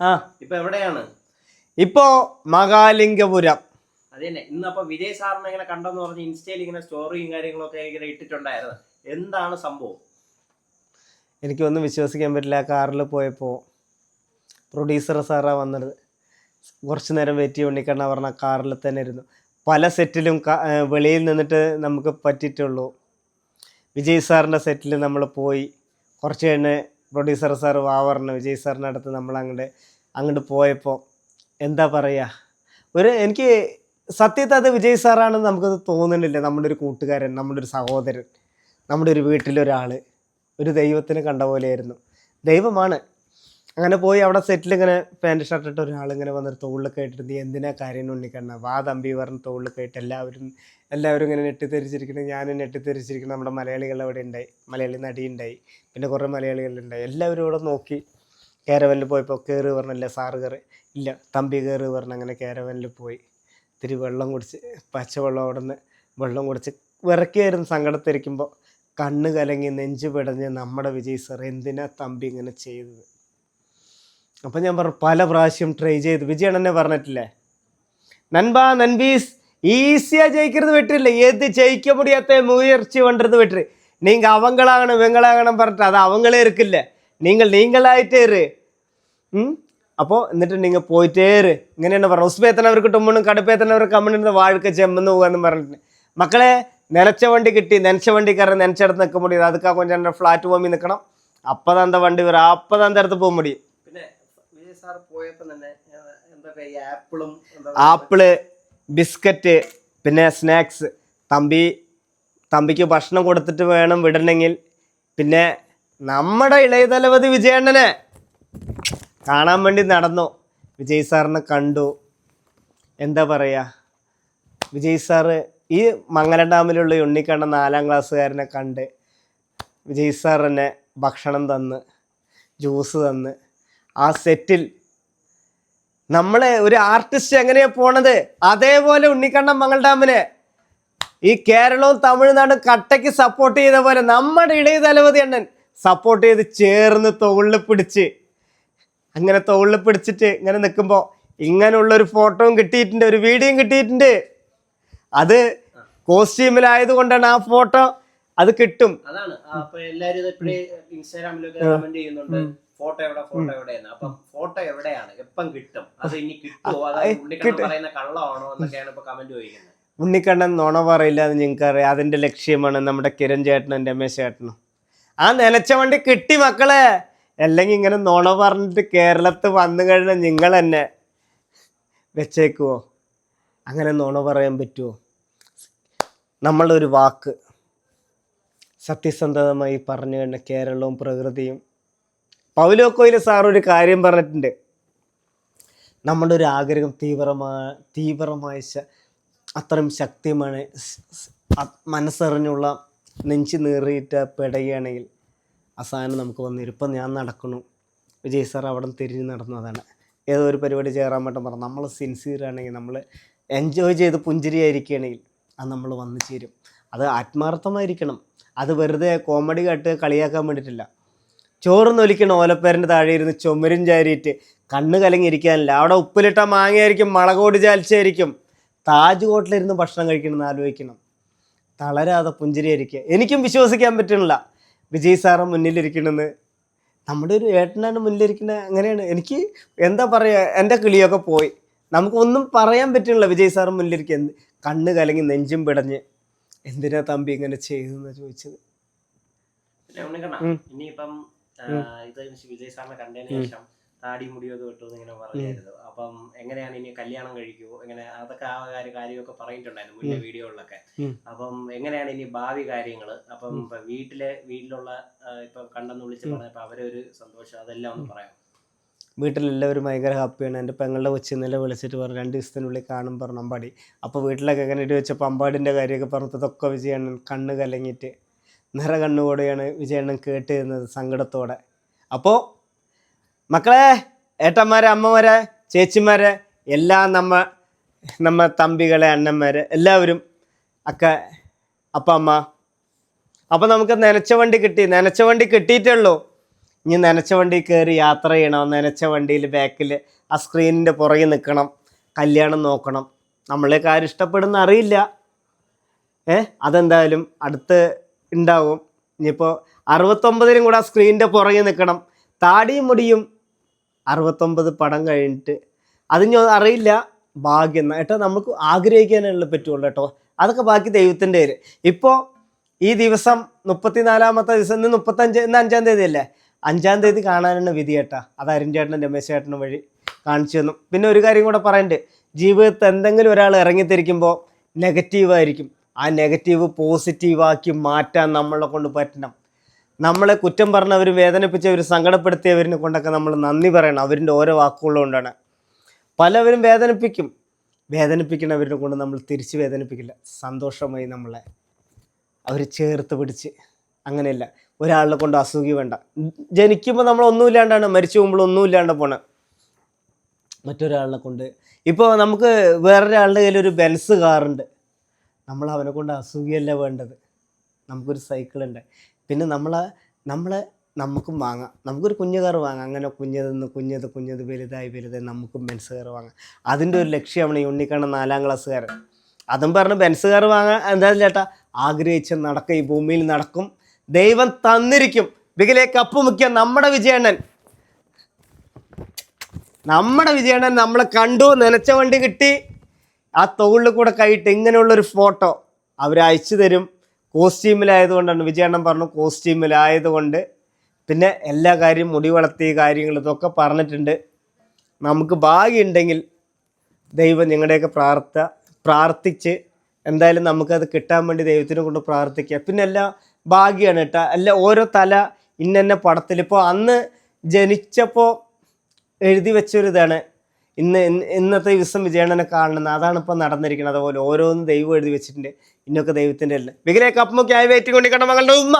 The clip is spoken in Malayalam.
ആ. ഇപ്പൊ എവിടെയാണ്? ഇപ്പോ മഹാലിംഗപുരം. അതന്നെ. തന്നെ ഇന്നപ്പോ വിജയ് സാറിനെ ഇങ്ങനെ കണ്ടെന്ന് പറഞ്ഞ് ഇൻസ്റ്റയിൽ ഇങ്ങനെ സ്റ്റോറിയും കാര്യങ്ങളൊക്കെ ഇങ്ങനെ ഇട്ടിട്ടുണ്ടായിരുന്നു. എന്താണ് സംഭവം? എനിക്കൊന്നും വിശ്വസിക്കാൻ പറ്റില്ല. കാറിൽ പോയപ്പോൾ പ്രൊഡ്യൂസർ സാറാ വന്നത്. കുറച്ച് നേരം വെറ്റി ഉണ്ണിക്കണ്ണ പറഞ്ഞ കാറിൽ തന്നെ ഇരുന്നു. പല സെറ്റിലും വെളിയിൽ നിന്നിട്ട് നമുക്ക് പറ്റിയിട്ടുള്ളൂ. വിജയ് സാറിന്റെ സെറ്റിൽ നമ്മൾ പോയി കുറച്ച് കഴിഞ്ഞ് പ്രൊഡ്യൂസർ സാർ വാ പറഞ്ഞു വിജയ് സാറിന്റെ അടുത്ത് നമ്മൾ അങ്ങോട്ട് അങ്ങോട്ട് പോയപ്പോൾ എന്താ പറയുക ഒരു എനിക്ക് സത്യത്തെ അത് വിജയ് സാറാണെന്ന് നമുക്കത് തോന്നുന്നില്ല നമ്മുടെ ഒരു കൂട്ടുകാരൻ നമ്മുടെ ഒരു സഹോദരൻ നമ്മുടെ ഒരു വീട്ടിലൊരാൾ ഒരു ദൈവത്തിന് കണ്ട പോലെയായിരുന്നു. ദൈവമാണ് അങ്ങനെ പോയി അവിടെ സെറ്റിൽ ഇങ്ങനെ പാന്റ് ഷർട്ട് ഇട്ട് ഒരാൾ ഇങ്ങനെ വന്നിട്ട് തോളിൽ ഇട്ടിട്ട് നീ എന്തിനാ കാര്യം ഉണ്ണിക്കണ്ണ വാ തമ്പി പറഞ്ഞ് തോളിൽ കേട്ട് എല്ലാവരും എല്ലാവരും ഇങ്ങനെ നെട്ടിത്തെറിച്ചിരിക്കണം ഞാനും നെട്ടിത്തെറിച്ചിരിക്കണം നമ്മുടെ മലയാളികൾ അവിടെ ഉണ്ടായി. മലയാളി നടി ഉണ്ടായി. പിന്നെ കുറേ മലയാളികളുണ്ടായി എല്ലാവരും ഇവിടെ നോക്കി. കേരവനിൽ പോയപ്പോൾ കയറി പറഞ്ഞില്ല സാറ് കയറി ഇല്ല തമ്പി കയറി പറഞ്ഞ് അങ്ങനെ കേരവനിൽ പോയി. ഇത്തിരി വെള്ളം കുടിച്ച് പച്ചവെള്ളം അവിടെ നിന്ന് വെള്ളം കുടിച്ച് വിറക്കിയായിരുന്നു സങ്കടത്തിരിക്കുമ്പോൾ കണ്ണ് കലങ്ങി നെഞ്ച് പിടഞ്ഞ് നമ്മുടെ വിജയ് സാർ എന്തിനാ തമ്പി ഇങ്ങനെ ചെയ്തത്? അപ്പം ഞാൻ പറഞ്ഞു പല പ്രാവശ്യം ട്രൈ ചെയ്ത്. വിജയൻ എന്നെ പറഞ്ഞിട്ടില്ലേ? നൻപാ നൻബീസ് ഈസിയാ ജയിക്കരുത് வெற்றி ഏത് ജയിക്ക ஜெயிக்க முடியாத വേണ്ടത് பண்ணுறது നിങ്ങൾ അവങ്ങളാകണം വെങ്ങളാകണം പറഞ്ഞിട്ട് അത് അവങ്ങളെ ഇരിക്കില്ല നിങ്ങൾ നിങ്ങളായിട്ടേ അപ്പോൾ എന്നിട്ട് നിങ്ങൾ പോയിട്ടേ ഇരു ഇങ്ങനെയാണ് പറഞ്ഞു ഉസ്ബേത്തനവർക്ക് ടുമ്മണും കടുപ്പേത്തനവർക്ക് അമ്മണെന്ന് വാഴക്ക് ചെമ്മെന്ന് പോകാമെന്ന് പറഞ്ഞിട്ട് മക്കളെ നനച്ച വണ്ടി കിട്ടി. നനച്ച വണ്ടി കയറി നനച്ചിടത്ത് നിൽക്കാൻ മുടിയും അതുക്കാ കൊഞ്ചാന്റെ ഫ്ലാറ്റ് പോകുമ്പോൾ നിൽക്കണം. അപ്പം തന്നെ വണ്ടി വരും? അപ്പം തന്നെ അടുത്ത് പോകുമ്പോൾ മുടിയും തന്നെ എന്തൊക്കെ ആപ്പിളും ആപ്പിൾ ബിസ്ക്കറ്റ് പിന്നെ സ്നാക്സ്. തമ്പി തമ്പിക്ക് ഭക്ഷണം കൊടുത്തിട്ട് വേണം വിടണമെങ്കിൽ. പിന്നെ നമ്മുടെ ഇളയ തലവതി വിജയണ്ണനെ കാണാൻ വേണ്ടി നടന്നു. വിജയ് സാറിനെ കണ്ടു. എന്താ പറയുക വിജയ് സാറ് ഈ മംഗലം ഡാമിലുള്ള ഉണ്ണിക്കണ്ണ നാലാം ക്ലാസ്സുകാരനെ കണ്ട് വിജയ് സാർ ഭക്ഷണം തന്ന് ജ്യൂസ് തന്ന്. ആ സെറ്റിൽ. നമ്മളെ ഒരു ആർട്ടിസ്റ്റ് എങ്ങനെയാ പോണത്? അതേപോലെ ഉണ്ണിക്കണ്ണൻ മംഗൾ ഡാമിന് ഈ കേരളവും തമിഴ്നാടും കട്ടയ്ക്ക് സപ്പോർട്ട് ചെയ്ത പോലെ നമ്മുടെ ഇളയ തലവതി അണ്ണൻ സപ്പോർട്ട് ചെയ്ത് ചേർന്ന് തോളിൽ പിടിച്ച്. അങ്ങനെ തോളിൽ പിടിച്ചിട്ട് ഇങ്ങനെ നിൽക്കുമ്പോൾ ഇങ്ങനെയുള്ള ഒരു ഫോട്ടോയും കിട്ടിയിട്ടുണ്ട് ഒരു വീഡിയോയും കിട്ടിയിട്ടുണ്ട്. അത് കോസ്റ്റ്യൂമിലായത് കൊണ്ടാണ് ആ ഫോട്ടോ അത് കിട്ടും. അതാണ്. ഇൻസ്റ്റാഗ്രാമിലൊക്കെ കമന്റ് ചെയ്യുന്നുണ്ട്. ഫോട്ടോ എവിടെ ഫോട്ടോ എവിടെയെന്ന്. അപ്പം ഫോട്ടോ എവിടെയാണ്? എപ്പം കിട്ടും? അത് ഇനി കിട്ടുമോ അതായത് ഉണ്ണിക്കണ്ണൻ പറയുന്ന കള്ളമാണോ എന്നൊക്കെയാണ് ഇപ്പൊ കമന്റ് ചോദിക്കുന്നത്. ഉണ്ണിക്കണ്ണൻ നുണ പറയില്ല എന്ന് അറിയാം. അതിന്റെ ലക്ഷ്യമാണ് നമ്മുടെ കിരൺ ചേട്ടനും രമേശ് ചേട്ടനും. ആ നിലച്ച വണ്ടി കിട്ടി മക്കളെ. അല്ലെങ്കിൽ ഇങ്ങനെ നുണ പറഞ്ഞിട്ട് കേരളത്ത് വന്നു കഴിഞ്ഞാൽ നിങ്ങൾ തന്നെ വെച്ചേക്കുവോ? അങ്ങനെ നുണ പറയാൻ പറ്റുമോ നമ്മളൊരു വാക്ക് സത്യസന്ധതമായി പറഞ്ഞു കഴിഞ്ഞ കേരളവും പ്രകൃതിയും പൗലോ കൊയിൽ സാർ ഒരു കാര്യം പറഞ്ഞിട്ടുണ്ട്. നമ്മുടെ ഒരു ആഗ്രഹം തീവ്രമായ തീവ്രമായ അത്രയും ശക്തിയുമാണ് മനസ്സറിഞ്ഞുള്ള നെഞ്ച് നീറിയിട്ട് പെടുകയാണെങ്കിൽ സാധനം നമുക്ക് വന്നിരും ഇപ്പം ഞാൻ നടക്കണു വിജയ് സാർ അവിടെ തിരിഞ്ഞ് നടന്നതാണ് ഏതോ ഒരു പരിപാടി ചേരാൻ പറ്റും പറഞ്ഞു. നമ്മൾ സിൻസിയർ ആണെങ്കിൽ നമ്മൾ എൻജോയ് ചെയ്ത് പുഞ്ചിരിയായിരിക്കുകയാണെങ്കിൽ അത് നമ്മൾ വന്നു ചേരും. അത് ആത്മാർത്ഥമായിരിക്കണം. അത് വെറുതെ കോമഡി കാട്ട് കളിയാക്കാൻ വേണ്ടിയിട്ടില്ല. ചോറ് ഒലിക്കണ ഓലപ്പേരന്റെ താഴെ ഇരുന്ന് ചുമരും ചാരിയിട്ട് കണ്ണ് കലങ്ങിയിരിക്കാനില്ല. അവിടെ ഉപ്പിലിട്ട മാങ്ങയായിരിക്കും മുളകോടി ചാലിച്ചായിരിക്കും. താജ് ഹോട്ടലിരുന്ന് ഭക്ഷണം കഴിക്കണം എന്ന് ആലോചിക്കണം. തളരാതെ പുഞ്ചിരിയായിരിക്കുക. എനിക്കും വിശ്വസിക്കാൻ പറ്റണില്ല വിജയ് സാറ് മുന്നിലിരിക്കണമെന്ന് നമ്മുടെ ഒരു ഏട്ടനാണ് മുന്നിലിരിക്കുന്നത് അങ്ങനെയാണ്. എനിക്ക് എന്താ പറയുക എന്റെ കിളിയൊക്കെ പോയി. നമുക്കൊന്നും പറയാൻ പറ്റണില്ല വിജയ് സാറ് മുന്നിലിരിക്കുക എന്ത് കണ്ണ് കലങ്ങി നെഞ്ചും പിടഞ്ഞ്. എന്തിനാ തമ്പി ഇങ്ങനെ ചെയ്തെന്ന് ചോദിച്ചത്. ഇനിയിപ്പം ഇത് വിജയ് സാറിനെ കണ്ടതിന് ശേഷം താടി മുടിയൊക്കെ വിട്ടു ഇങ്ങനെ പറഞ്ഞായിരുന്നു. അപ്പം എങ്ങനെയാണ് ഇനി കല്യാണം കഴിക്കുമോ എങ്ങനെ അതൊക്കെ ആ കാര്യ കാര്യമൊക്കെ പറഞ്ഞിട്ടുണ്ടായിരുന്നു മുന്നേ വീഡിയോകളിലൊക്കെ. അപ്പം എങ്ങനെയാണ് ഇനി ഭാവി കാര്യങ്ങൾ അപ്പം വീട്ടിലെ വീട്ടിലുള്ള ഇപ്പൊ കണ്ടെന്ന് വിളിച്ച് പറഞ്ഞപ്പോ അവരെ ഒരു സന്തോഷം അതെല്ലാം ഒന്ന് പറയാം വീട്ടിലെല്ലാവരും ഭയങ്കര ഹാപ്പിയാണ്. എന്റെ പെങ്ങളുടെ കൊച്ചി ഇന്നലെ വിളിച്ചിട്ട് പറഞ്ഞു രണ്ട് ദിവസത്തിനുള്ളിൽ കാണും പറഞ്ഞു അമ്പാടി. അപ്പോൾ വീട്ടിലൊക്കെ എങ്ങനെ ഇടി വെച്ചപ്പോൾ അമ്പാടിന്റെ കാര്യമൊക്കെ പറഞ്ഞതൊക്കെ വിജയാണ്. കണ്ണ് കലങ്ങിയിട്ട്. നിറ കണ്ണുകൂടെയാണ് വിജയണ്ണൻ കേട്ടിരുന്നത് സങ്കടത്തോടെ. അപ്പോൾ മക്കളെ ഏട്ടന്മാരെ അമ്മമാരെ ചേച്ചിമാരെ എല്ലാം നമ്മ നമ്മ തമ്പികളെ അണ്ണന്മാരെ എല്ലാവരും അക്ക അപ്പ അമ്മ. അപ്പോൾ നമുക്ക് നനച്ച വണ്ടി കിട്ടി. നനച്ച വണ്ടി കിട്ടിയിട്ടേ ഉള്ളൂ ഇനി നനച്ച വണ്ടി കയറി യാത്ര ചെയ്യണം. നനച്ച വണ്ടിയിൽ ബാക്കിൽ ആ സ്ക്രീനിന്റെ പുറകെ നിൽക്കണം. കല്യാണം നോക്കണം. നമ്മളെ കാര്യം ഇഷ്ടപ്പെടുന്ന അറിയില്ല. ഏ? അതെന്തായാലും അടുത്ത് ഉണ്ടാവും. ഇനിയിപ്പോൾ അറുപത്തൊമ്പതിനും കൂടെ ആ സ്ക്രീനിന്റെ പുറകെ നിൽക്കണം. താടിയും മുടിയും അറുപത്തൊമ്പത് പടം കഴിഞ്ഞിട്ട്. അതിന് അറിയില്ല. ഭാഗ്യം. ഏട്ടോ നമുക്ക് ആഗ്രഹിക്കാനുള്ള പറ്റുള്ളൂ കേട്ടോ. അതൊക്കെ ബാക്കി ദൈവത്തിന്റെ പേര് ഇപ്പോൾ ഈ ദിവസം മുപ്പത്തിനാലാമത്തെ ദിവസം ഇന്ന് മുപ്പത്തഞ്ച് ഇന്ന് അഞ്ചാം തീയതി അല്ലേ അഞ്ചാം തീയതി കാണാനാണ് വിധി ഏട്ടാ. അത് അരുൺ ചേട്ടനും രമേശ് ചേട്ടനും വഴി കാണിച്ചു തന്നു. പിന്നെ ഒരു കാര്യം കൂടെ പറയണ്ട്. ജീവിതത്തിൽ എന്തെങ്കിലും ഒരാൾ ഇറങ്ങിത്തിരിക്കുമ്പോൾ നെഗറ്റീവായിരിക്കും ആ നെഗറ്റീവ് പോസിറ്റീവാക്കി മാറ്റാൻ നമ്മളെ കൊണ്ട് പറ്റണം. നമ്മളെ കുറ്റം പറഞ്ഞവർ വേദനിപ്പിച്ചവരും സങ്കടപ്പെടുത്തിയവരിനെ കൊണ്ടൊക്കെ നമ്മൾ നന്ദി പറയണം. അവരിന്റെ ഓരോ വാക്കുകളുകൊണ്ടാണ് പലവരും വേദനിപ്പിക്കും. വേദനിപ്പിക്കണവരിനെ കൊണ്ട് നമ്മൾ തിരിച്ച് വേദനിപ്പിക്കില്ല. സന്തോഷമായി നമ്മളെ അവർ ചേർത്ത് പിടിച്ച്. അങ്ങനെയല്ല. ഒരാളെ കൊണ്ട് അസുഖി വേണ്ട. ജനിക്കുമ്പോൾ നമ്മൾ ഒന്നുമില്ലാണ്ടാണ് മരിച്ചു പോകുമ്പോൾ ഒന്നുമില്ലാണ്ട് പോണ. മറ്റൊരാളിനെ കൊണ്ട്. ഇപ്പോൾ നമുക്ക് വേറൊരാളുടെ കയ്യിൽ ഒരു ബെൻസ് കാറുണ്ട് നമ്മൾ അവനെ കൊണ്ട് അസുഖിയല്ല വേണ്ടത്. നമുക്കൊരു സൈക്കിൾ ഉണ്ട്. പിന്നെ നമ്മളെ നമ്മളെ നമുക്കും വാങ്ങാം. നമുക്കൊരു കുഞ്ഞു കാർ വാങ്ങാം. അങ്ങനെ കുഞ്ഞതെന്ന് കുഞ്ഞത് കുഞ്ഞത് വലുതായി വലുതായി നമുക്കും ബെൻസ് കാർ വാങ്ങാം. അതിന്റെ ഒരു ലക്ഷ്യമാണ് ഈ ഉണ്ണിക്കണ്ണ നാലാം ക്ലാസ്സുകാരൻ അതും പറഞ്ഞ് ബെൻസ് കാർ വാങ്ങാൻ എന്താ ചേട്ടാ ആഗ്രഹിച്ച് നടക്കും. ഈ ഭൂമിയിൽ നടക്കും. ദൈവം തന്നിരിക്കും. ബിഗിലെ കപ്പ് മുഖ്യ നമ്മുടെ വിജയണ്ണൻ. നമ്മുടെ വിജയണ്ണൻ നമ്മളെ കണ്ടു നനച്ച വണ്ടി കിട്ടി. ആ തോളിൽ കൂടെ കൈയിട്ട് ഇങ്ങനെയുള്ളൊരു ഫോട്ടോ അവർ അയച്ചു തരും. കോസ്റ്റ്യൂമിലായതുകൊണ്ടാണ് വിജയണ്ണൻ പറഞ്ഞു കോസ്റ്റ്യൂമിലായതുകൊണ്ട് പിന്നെ എല്ലാ കാര്യവും മുടി വളർത്തിയ കാര്യങ്ങൾ ഇതൊക്കെ പറഞ്ഞിട്ടുണ്ട്. നമുക്ക് ഭാഗ്യമുണ്ടെങ്കിൽ ദൈവം ഞങ്ങളുടെയൊക്കെ പ്രാർത്ഥ പ്രാർത്ഥിച്ച് എന്തായാലും നമുക്കത് കിട്ടാൻ വേണ്ടി ദൈവത്തിനെ കൊണ്ട് പ്രാർത്ഥിക്കുക. പിന്നെ എല്ലാം ഭാഗ്യമാണ് കേട്ടോ. അല്ല ഓരോ തല ഇന്ന പടത്തിൽ. ഇപ്പോൾ അന്ന് ജനിച്ചപ്പോൾ എഴുതി വെച്ചൊരിതാണ് ഇന്ന് ഇന്ന് ഇന്നത്തെ ദിവസം വിജയണ്ണനെ കാണുന്നത് അതാണ് ഇപ്പം നടന്നിരിക്കുന്നത്. അതുപോലെ ഓരോന്നും ദൈവം എഴുതി വെച്ചിട്ടുണ്ട്. ഇന്നൊക്കെ ദൈവത്തിന്റെ അല്ല. വിഗ്രഹ കപ്പുമൊക്കെ ആയി വെയിറ്റ് കൊണ്ടിരിക്കണം മകളുടെ ഉമ്മ.